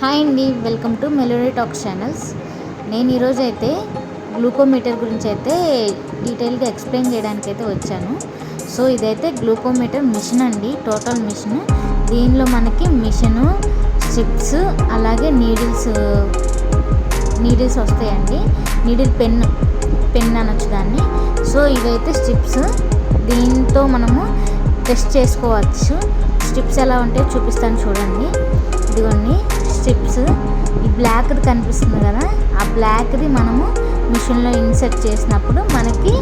Hi అండి welcome to melody talks channels. నేను ఈరోజు అయితే గ్లూకోమీటర్ గురించి అయితే డీటెయిల్గా ఎక్స్ప్లెయిన్ చేయడానికి అయితే వచ్చాను. సో ఇదైతే గ్లూకోమీటర్ మిషన్ అండి టోటల్ మిషన్. దీనిలో మనకి మిషను స్ట్రిప్స్ అలాగే నీడిల్స్ నీడిల్స్ వస్తాయండి. నీడిల్ పెన్ పెన్ అనొచ్చు దాన్ని. సో ఇవైతే స్ట్రిప్స్ దీంతో మనము టెస్ట్ చేసుకోవచ్చు. స్ట్రిప్స్ ఎలా ఉంటాయో చూపిస్తాను చూడండి. బ్లాక్ది కనిపిస్తుంది కదా ఆ బ్లాక్ది మనము మిషన్లో ఇన్సర్ట్ చేసినప్పుడు మనకి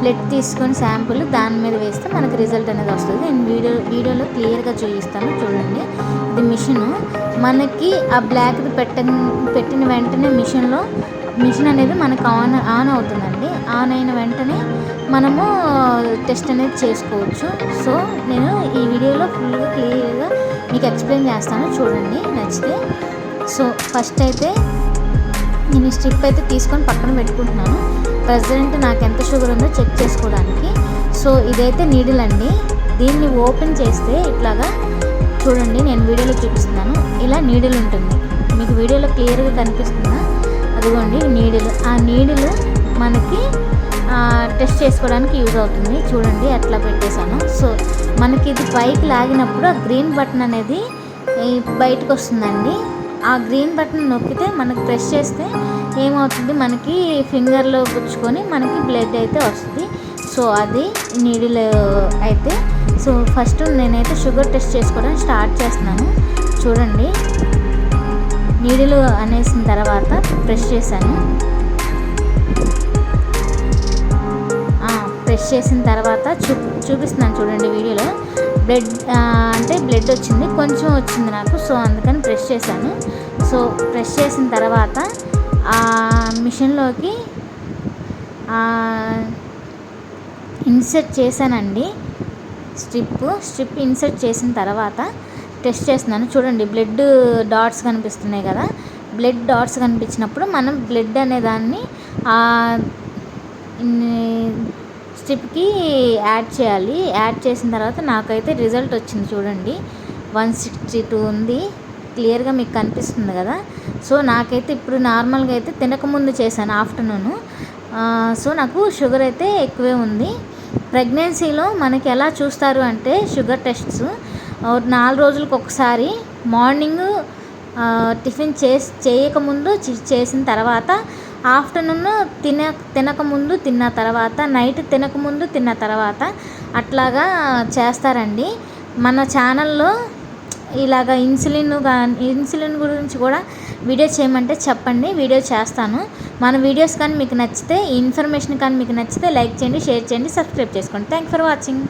బ్లడ్ తీసుకొని శాంపుల్ దాని మీద వేస్తే మనకి రిజల్ట్ అనేది వస్తుంది. నేను వీడియో వీడియోలో క్లియర్గా చూపిస్తాను చూడండి. ఇది మిషన్. మనకి ఆ బ్లాక్ది పెట్ట పెట్టిన వెంటనే మిషన్లో మిషన్ అనేది మనకు ఆన్ ఆన్ అవుతుందండి. ఆన్ అయిన వెంటనే మనము టెస్ట్ అనేది చేసుకోవచ్చు. సో నేను ఈ వీడియోలో ఫుల్గా క్లియర్గా మీకు ఎక్స్ప్లెయిన్ చేస్తాను. చూడండి నచ్చితే. సో ఫస్ట్ అయితే నేను ఈ స్ట్రిప్ అయితే తీసుకొని పక్కన పెట్టుకుంటున్నాను. ప్రజెంట్ నాకు ఎంత షుగర్ ఉందో చెక్ చేసుకోవడానికి. సో ఇదైతే నీడిల్ అండి. దీన్ని ఓపెన్ చేస్తే ఇట్లాగా చూడండి నేను వీడియోలో చూపిస్తున్నాను. ఇలా నీడిల్ ఉంటుంది. మీకు వీడియోలో క్లియర్గా కనిపిస్తుందా? అదిగోండి నీడిల్ ఆ నీడిల్ మనకి టెస్ట్ చేసుకోవడానికి యూజ్ అవుతుంది. చూడండి అట్లా పెట్టేశాను. సో మనకి ఇది పైకి లాగినప్పుడు ఆ గ్రీన్ బటన్ అనేది బయటకు వస్తుందండి. ఆ గ్రీన్ బటన్ నొక్కితే మనకి ప్రెస్ చేస్తే ఏమవుతుంది? మనకి ఫింగర్లో గుచ్చుకొని మనకి బ్లడ్ అయితే వస్తుంది. సో అది నీడిల్ అయితే సో ఫస్ట్ నేనైతే షుగర్ టెస్ట్ చేసుకోవడం స్టార్ట్ చేస్తున్నాను. చూడండి. నీడిలు అనేసిన తర్వాత ప్రెస్ చేశాను. ప్రెస్ చేసిన తర్వాత చూ చూపిస్తున్నాను చూడండి వీడియోలో. బ్లడ్ అంటే బ్లడ్ వచ్చింది కొంచెం వచ్చింది నాకు సో అందుకని ప్రెస్ చేశాను. సో ప్రెస్ చేసిన తర్వాత ఆ మిషన్లోకి ఇన్సర్ట్ చేశానండి. స్ట్రిప్ స్ట్రిప్ ఇన్సర్ట్ చేసిన తర్వాత టెస్ట్ చేస్తున్నాను. చూడండి బ్లడ్ డాట్స్ కనిపిస్తున్నాయి కదా. బ్లడ్ డాట్స్ కనిపించినప్పుడు మనం బ్లడ్ అనే దాన్ని స్ట్రిప్కి యాడ్ చేయాలి. యాడ్ చేసిన తర్వాత నాకైతే రిజల్ట్ వచ్చింది చూడండి. వన్ సిక్స్టీ టూ ఉంది. క్లియర్గా మీకు కనిపిస్తుంది కదా. సో నాకైతే ఇప్పుడు నార్మల్గా అయితే తినకముందు చేశాను ఆఫ్టర్నూన్. సో నాకు షుగర్ అయితే ఎక్కువే ఉంది. ప్రెగ్నెన్సీలో మనకి ఎలా చూస్తారు అంటే షుగర్ టెస్ట్స్. నాలుగు రోజులకు ఒకసారి మార్నింగ్ టిఫిన్ చేసి చేయకముందు చేసిన తర్వాత ఆఫ్టర్నూన్ తిన తినకముందు తిన్న తర్వాత నైట్ తినకముందు తిన్న తర్వాత అట్లాగా చేస్తారండి. మన ఛానల్లో ఇలాగ ఇన్సులిన్ కానీ ఇన్సులిన్ గురించి కూడా వీడియో చేయమంటే చెప్పండి వీడియో చేస్తాను. మన వీడియోస్ కానీ మీకు నచ్చితే ఇన్ఫర్మేషన్ కానీ మీకు నచ్చితే లైక్ చేయండి షేర్ చేయండి సబ్స్క్రైబ్ చేసుకోండి. Thank for watching